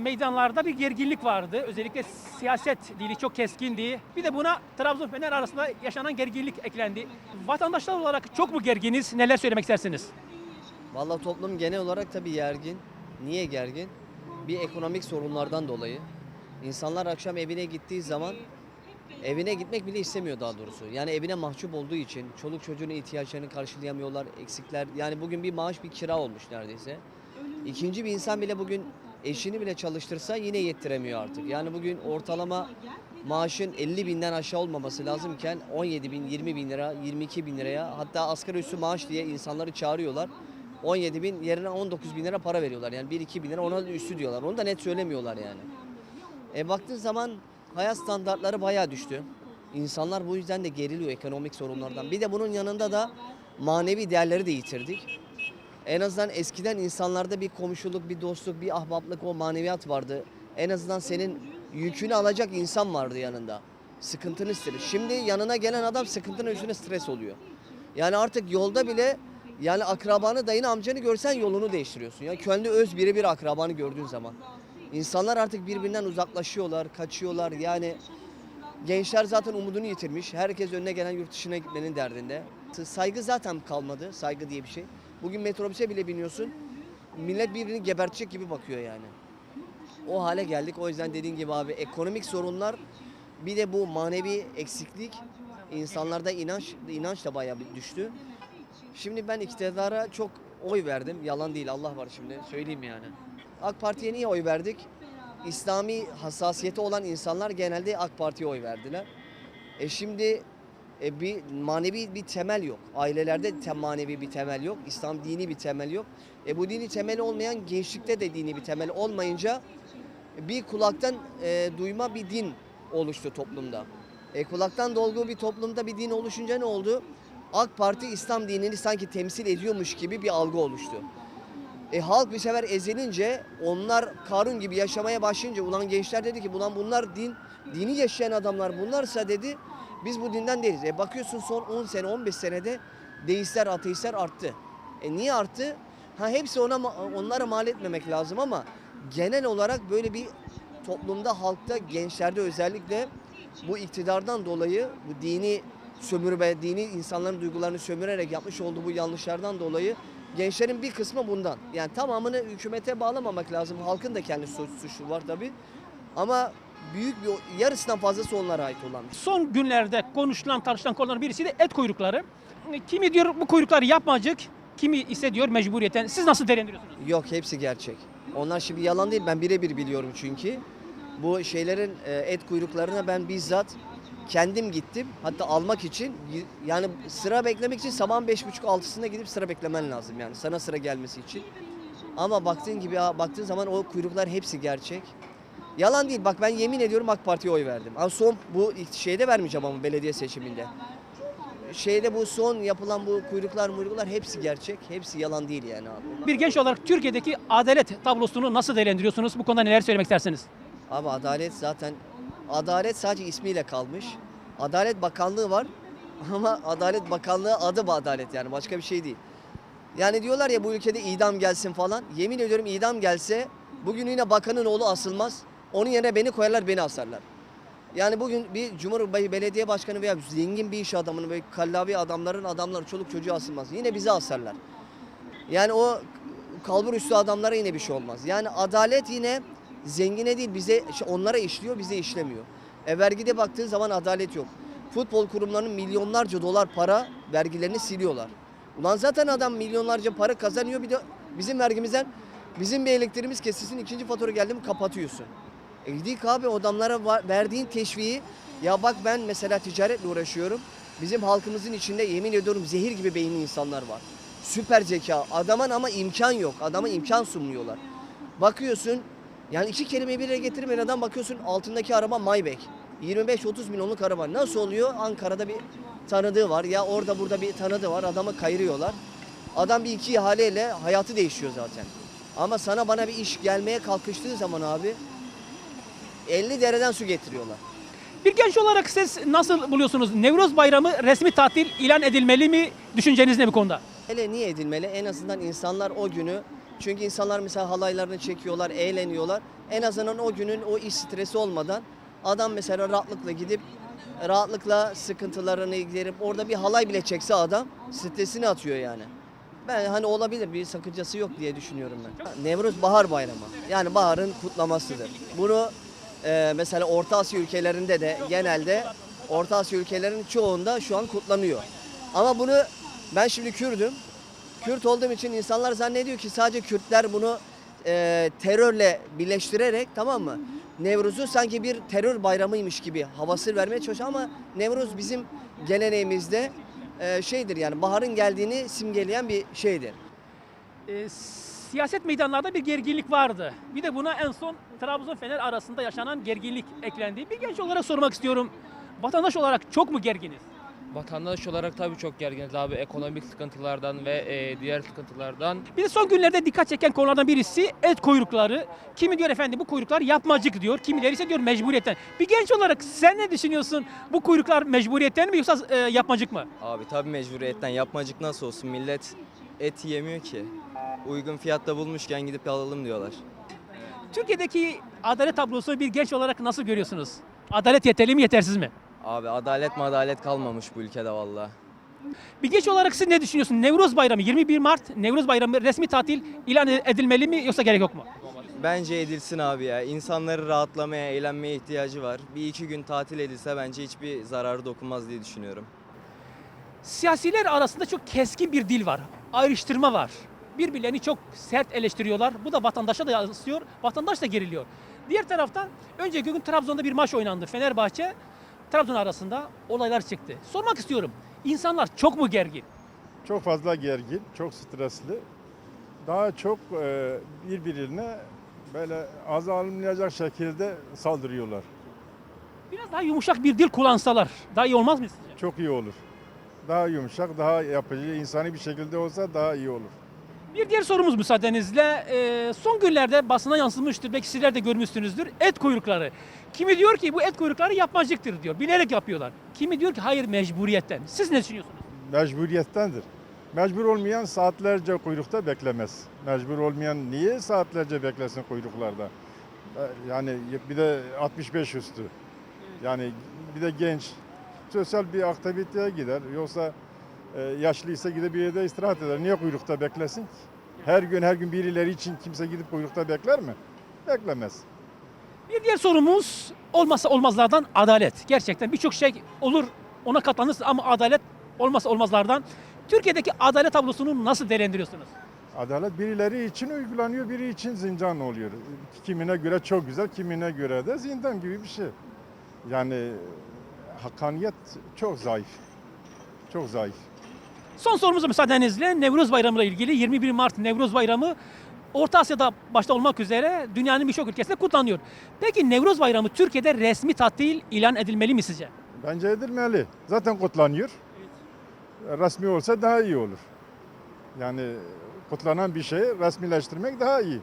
meydanlarda bir gerginlik vardı. Özellikle siyaset dili çok keskindi. Bir de buna Trabzon Fener arasında yaşanan gerginlik eklendi. Vatandaşlar olarak çok mu gerginiz? Neler söylemek istersiniz? Vallahi toplum genel olarak tabii gergin. Niye gergin? Bir ekonomik sorunlardan dolayı. İnsanlar akşam evine gittiği zaman evine gitmek bile istemiyor daha doğrusu. Yani evine mahcup olduğu için çoluk çocuğun ihtiyaçlarını karşılayamıyorlar, eksikler. Yani bugün bir maaş bir kira olmuş neredeyse. İkinci bir insan bile bugün eşini bile çalıştırsa yine yettiremiyor artık. Yani bugün ortalama maaşın 50 binden aşağı olmaması lazımken 17 bin, 20 bin lira, 22 bin liraya hatta asgari üstü maaş diye insanları çağırıyorlar. 17 bin yerine 19 bin lira para veriyorlar. Yani 1-2 bin lira ona üstü diyorlar. Onu da net söylemiyorlar yani. E baktığın zaman hayat standartları bayağı düştü. İnsanlar bu yüzden de geriliyor ekonomik sorunlardan. Bir de bunun yanında da manevi değerleri de yitirdik. En azından eskiden insanlarda bir komşuluk, bir dostluk, bir ahbaplık, o maneviyat vardı. En azından senin yükünü alacak insan vardı yanında. Sıkıntını ister. Şimdi yanına gelen adam sıkıntının üstüne stres oluyor. Yani artık yolda bile yani akrabanı, dayını, amcanı görsen yolunu değiştiriyorsun. Ya kendi öz birebir akrabanı gördüğün zaman. İnsanlar artık birbirinden uzaklaşıyorlar, kaçıyorlar. Yani gençler zaten umudunu yitirmiş. Herkes önüne gelen yurt dışına gitmenin derdinde. Saygı zaten kalmadı. Saygı diye bir şey. Bugün metrobüse bile biniyorsun. Millet birbirini gebertecek gibi bakıyor yani. O hale geldik. O yüzden dediğin gibi abi ekonomik sorunlar bir de bu manevi eksiklik insanlarda inanç inanç da bayağı bir düştü. Şimdi ben iktidara çok oy verdim. Yalan değil Allah var şimdi söyleyeyim yani. AK Parti'ye niye oy verdik? İslami hassasiyeti olan insanlar genelde AK Parti'ye oy verdiler. E şimdi e, bir manevi bir temel yok. Ailelerde te manevi bir temel yok. İslam dini bir temel yok. E bu dini temeli olmayan gençlikte de dini bir temel olmayınca bir kulaktan e, duyma bir din oluştu toplumda. E, kulaktan dolgu bir toplumda bir din oluşunca ne oldu? AK Parti İslam dinini sanki temsil ediyormuş gibi bir algı oluştu. E, halk bir sefer ezilince onlar Karun gibi yaşamaya başlayınca ulan gençler dedi ki ulan bunlar din dini yaşayan adamlar bunlarsa dedi biz bu dinden değiliz. E bakıyorsun son 10 sene 15 senede deistler ateistler arttı. E niye arttı? Ha hepsi ona onlara mal etmemek lazım ama genel olarak böyle bir toplumda halkta gençlerde özellikle bu iktidardan dolayı bu dini sömürme, dini insanların duygularını sömürerek yapmış olduğu bu yanlışlardan dolayı gençlerin bir kısmı bundan. Yani tamamını hükümete bağlamamak lazım. Halkın da kendi suç, suçu var tabi. Ama büyük bir yarısından fazlası onlara ait olan. Son günlerde konuşulan, tartışılan konuların birisi de et kuyrukları. Kimi diyor bu kuyrukları yapmacık, kimi ise diyor mecburiyeten. Siz nasıl değerlendiriyorsunuz? Yok hepsi gerçek. Onlar şimdi yalan değil ben birebir biliyorum çünkü. Bu şeylerin e, et kuyruklarına ben bizzat kendim gittim. Hatta almak için yani sıra beklemek için sabahın 5.30-6'sında gidip sıra beklemen lazım yani sana sıra gelmesi için. Ama baktığın gibi baktığın zaman o kuyruklar hepsi gerçek. Yalan değil bak ben yemin ediyorum AK Parti'ye oy verdim. Ama son bu şeyde vermeyeceğim ama belediye seçiminde. Şeyde bu son yapılan bu kuyruklar muyruklar hepsi gerçek. Hepsi yalan değil yani abi. Bir genç olarak Türkiye'deki adalet tablosunu nasıl değerlendiriyorsunuz? Bu konuda neler söylemek istersiniz? Abi adalet zaten adalet sadece ismiyle kalmış. Adalet Bakanlığı var ama Adalet Bakanlığı adı bu adalet yani başka bir şey değil. Yani diyorlar ya bu ülkede idam gelsin falan. Yemin ediyorum idam gelse bugün yine bakanın oğlu asılmaz. Onun yerine beni koyarlar beni asarlar. Yani bugün bir Cumhurbaşkanı belediye başkanı veya zengin bir iş adamının böyle kallavi adamların adamları çoluk çocuğu asılmaz. Yine bizi asarlar. Yani o kalbur üstü adamlara yine bir şey olmaz. Yani adalet yine zengine değil bize onlara işliyor bize işlemiyor. E vergide baktığın zaman adalet yok. Futbol kurumlarının milyonlarca dolar para vergilerini siliyorlar. Ulan zaten adam milyonlarca para kazanıyor bir de bizim vergimizden bizim bir elektriğimiz kesilsin ikinci fatura geldi mi kapatıyorsun. E gidik abi adamlara verdiğin teşviği ya bak ben mesela ticaretle uğraşıyorum. Bizim halkımızın içinde yemin ediyorum zehir gibi beyinli insanlar var. Süper zeka. Adamın ama imkan yok. Adama imkan sunmuyorlar. Bakıyorsun yani iki kelimeyi bir araya getirmeyen adam bakıyorsun altındaki araba Maybach. 25-30 milyonluk araba. Nasıl oluyor? Ankara'da bir tanıdığı var ya orada burada bir tanıdığı var. Adamı kayırıyorlar. Adam bir iki ihaleyle hayatı değişiyor zaten. Ama sana bana bir iş gelmeye kalkıştığı zaman abi 50 dereden su getiriyorlar. Bir genç olarak siz nasıl buluyorsunuz? Nevruz Bayramı resmi tatil ilan edilmeli mi? Düşünceniz ne bu konuda? Hele niye edilmeli? En azından insanlar o günü Çünkü insanlar mesela halaylarını çekiyorlar, eğleniyorlar. En azından o günün o iş stresi olmadan adam mesela rahatlıkla gidip rahatlıkla sıkıntılarını giderip orada bir halay bile çekse adam stresini atıyor yani. Ben hani olabilir bir sakıncası yok diye düşünüyorum ben. Nevruz bahar bayramı. Yani baharın kutlamasıdır. Bunu e, mesela Orta Asya ülkelerinde de genelde Orta Asya ülkelerinin çoğunda şu an kutlanıyor. Ama bunu ben şimdi Kürdüm. Kürt olduğum için insanlar zannediyor ki sadece Kürtler bunu e, terörle birleştirerek tamam mı? Nevruz'u sanki bir terör bayramıymış gibi havası vermeye çalışıyor ama Nevruz bizim geleneğimizde e, şeydir yani baharın geldiğini simgeleyen bir şeydir. Ee, siyaset meydanlarda bir gerginlik vardı. Bir de buna en son Trabzon Fener arasında yaşanan gerginlik eklendi. Bir genç olarak sormak istiyorum. Vatandaş olarak çok mu gerginiz? Vatandaş olarak tabii çok gerginiz abi ekonomik sıkıntılardan ve e, diğer sıkıntılardan. Bir de son günlerde dikkat çeken konulardan birisi et kuyrukları. Kimi diyor efendim bu kuyruklar yapmacık diyor. Kimileri ise diyor mecburiyetten. Bir genç olarak sen ne düşünüyorsun? Bu kuyruklar mecburiyetten mi yoksa e, yapmacık mı? Abi tabi mecburiyetten yapmacık nasıl olsun millet et yemiyor ki. Uygun fiyatta bulmuşken gidip alalım diyorlar. Türkiye'deki adalet tablosu bir genç olarak nasıl görüyorsunuz? Adalet yeterli mi yetersiz mi? Abi adalet madalet kalmamış bu ülkede valla. Bir genç olarak siz ne düşünüyorsunuz? Nevruz Bayramı 21 Mart Nevruz Bayramı resmi tatil ilan edilmeli mi yoksa gerek yok mu? Bence edilsin abi ya. İnsanları rahatlamaya, eğlenmeye ihtiyacı var. Bir iki gün tatil edilse bence hiçbir zararı dokunmaz diye düşünüyorum. Siyasiler arasında çok keskin bir dil var. Ayrıştırma var. Birbirlerini çok sert eleştiriyorlar. Bu da vatandaşa da yansıyor. Vatandaş da geriliyor. Diğer taraftan önceki gün Trabzon'da bir maç oynandı. Fenerbahçe Trabzon arasında olaylar çıktı. Sormak istiyorum. İnsanlar çok mu gergin? Çok fazla gergin, çok stresli. Daha çok e, birbirine böyle ağza alınmayacak şekilde saldırıyorlar. Biraz daha yumuşak bir dil kullansalar daha iyi olmaz mı sizce? Çok iyi olur. Daha yumuşak, daha yapıcı, insani bir şekilde olsa daha iyi olur. Bir diğer sorumuz müsaadenizle. Ee, son günlerde basına yansımıştır. Belki sizler de görmüşsünüzdür. Et kuyrukları. Kimi diyor ki bu et kuyrukları yapmacıktır diyor. Bilerek yapıyorlar. Kimi diyor ki hayır mecburiyetten. Siz ne düşünüyorsunuz? Mecburiyettendir. Mecbur olmayan saatlerce kuyrukta beklemez. Mecbur olmayan niye saatlerce beklesin kuyruklarda? E, Yani bir de 65 üstü. Yani bir de genç. Sosyal bir aktiviteye gider. Yoksa e, yaşlıysa gidip bir yerde istirahat eder. Niye kuyrukta beklesin ki? Her gün her gün birileri için kimse gidip kuyrukta bekler mi? Beklemez. Bir diğer sorumuz olmazsa olmazlardan adalet. Gerçekten birçok şey olur ona katlanırsın ama adalet olmazsa olmazlardan. Türkiye'deki adalet tablosunu nasıl değerlendiriyorsunuz? Adalet birileri için uygulanıyor, biri için zindan oluyor. Kimine göre çok güzel, kimine göre de zindan gibi bir şey. Yani hakkaniyet çok zayıf. Çok zayıf. Son sorumuzu müsaadenizle Nevruz Bayramı ile ilgili 21 Mart Nevruz Bayramı Orta Asya'da başta olmak üzere dünyanın birçok ülkesinde kutlanıyor. Peki Nevruz Bayramı Türkiye'de resmi tatil ilan edilmeli mi sizce? Bence edilmeli. Zaten kutlanıyor. Resmi olsa daha iyi olur. Yani kutlanan bir şeyi resmileştirmek daha iyi.